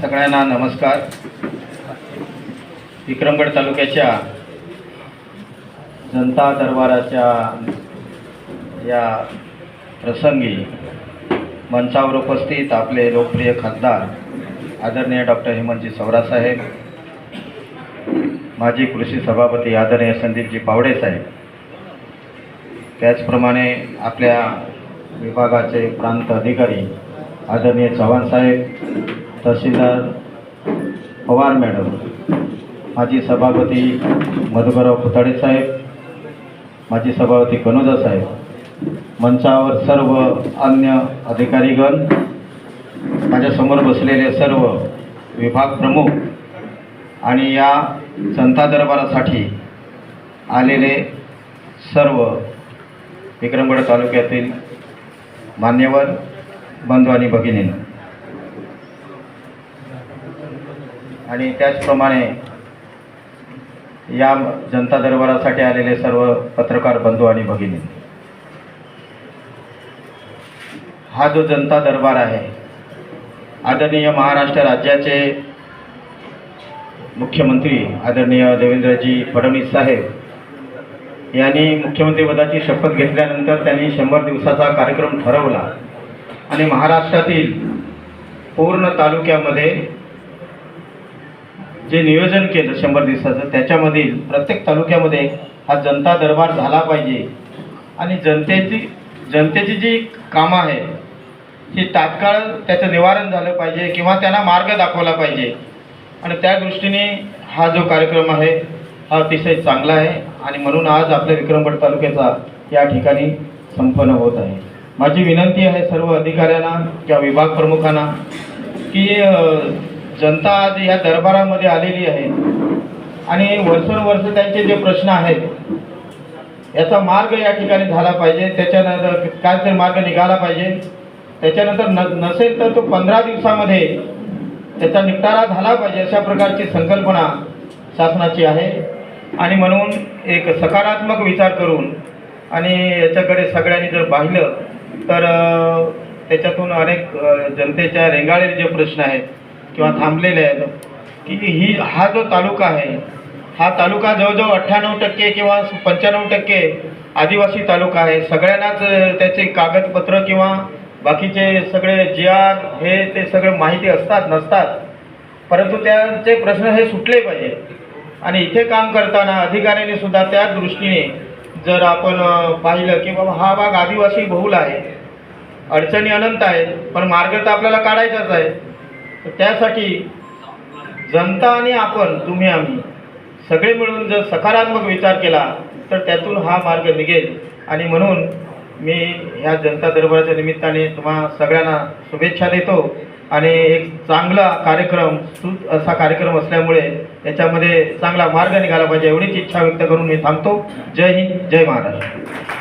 सगळ्यांना नमस्कार. विक्रमगड तालुक्याच्या जनता दरबाराच्या या प्रसंगी मंचावर उपस्थित आपले लोकप्रिय खासदार आदरणीय डॉक्टर हेमंतजी सवरासाहेब माजी कृषी सभापती आदरणीय संदीपजी पावडे साहेब त्याचप्रमाणे आपल्या विभागाचे प्रांत अधिकारी आदरणीय चव्हाण साहेब तहसीलदार पवार मॅडम माजी सभापती मधुकरराव पुतळे साहेब माजी सभापती कनोजा साहेब मंचावर सर्व अन्य अधिकारीगण माझ्यासमोर बसलेले सर्व विभाग प्रमुख आणि या जनता दरबारासाठी आलेले सर्व विक्रमगड तालुक्यातील मान्यवर बंधू आणि आणि त्याचप्रमाणे या जनता दरबारासाठी आलेले सर्व पत्रकार बंधू आणि भगिनी. हा जो जनता दरबार आहे आदरणीय महाराष्ट्र राज्याचे मुख्यमंत्री आदरणीय देवेंद्रजी फडणवीस साहेब यांनी मुख्यमंत्रीपदाची शपथ घेतल्यानंतर त्यांनी शंभर दिवसाचा कार्यक्रम ठरवला. आणि महाराष्ट्रातील पूर्ण तालुक्यामध्ये जे नियोजन केलं शंभर दिवसाचं त्याच्यामधील प्रत्येक तालुक्यामध्ये हा जनता दरबार झाला पाहिजे. आणि जनतेची जनतेची जी कामं आहे ही तात्काळ त्याचं निवारण झालं पाहिजे किंवा त्यांना मार्ग दाखवला पाहिजे. आणि त्या दृष्टीने हा जो कार्यक्रम आहे हा अतिशय चांगला आहे. आणि म्हणून आज आपल्या विक्रमगड तालुक्याचा या ठिकाणी संपन्न होत आहे. माझी विनंती आहे सर्व अधिकाऱ्यांना किंवा विभाग प्रमुखांना की जनता आज या दरबारामध्ये आलेली आहे आणि वर्षोनवर्ष त्यांचे जे प्रश्न आहेत याचा मार्ग या ठिकाणी झाला पाहिजे. त्याच्यानंतर काय तरी मार्ग निघाला पाहिजे. त्याच्यानंतर न नसेल तर तो पंधरा दिवसामध्ये त्याचा निपटारा झाला पाहिजे अशा प्रकारची संकल्पना शासनाची आहे. आणि म्हणून एक सकारात्मक विचार करून आणि याच्याकडे सगळ्यांनी जर पाहिलं तर त्याच्यातून अनेक जनतेच्या रेंगाळलेले जे प्रश्न आहेत किंवा थांबलेले आहेत की ही हा जो तालुका आहे हा तालुका जवळजवळ अठ्ठ्याण्णव टक्के किंवा पंच्याण्णव टक्के आदिवासी तालुका आहे. सगळ्यांनाच त्याचे कागदपत्र किंवा बाकीचे सगळे जी आर हे ते सगळे माहिती असतात नसतात. परंतु त्यांचे प्रश्न हे सुटले पाहिजे. आणि इथे काम करताना अधिकाऱ्यांनी सुद्धा त्या दृष्टीने जर आपण पाहिलं की बाबा हा भाग आदिवासी बहुल आहे अडचणी अनंत आहेत पण मार्ग तर आपल्याला काढायचाच आहे. तर त्यासाठी जनता आणि आपण तुम्ही आम्ही सगळे मिळून जर सकारात्मक विचार केला तर त्यातून हा मार्ग निघेल. आणि म्हणून मी ह्या जनता दरबाराच्या निमित्ताने तुम्हा सगळ्यांना शुभेच्छा देतो. आणि एक चांगला कार्यक्रम सु असा कार्यक्रम असल्यामुळे याच्यामध्ये चांगला मार्ग निघाला पाहिजे एवढीच इच्छा व्यक्त करून मी थांबतो. जय हिंद जय महाराष्ट्र.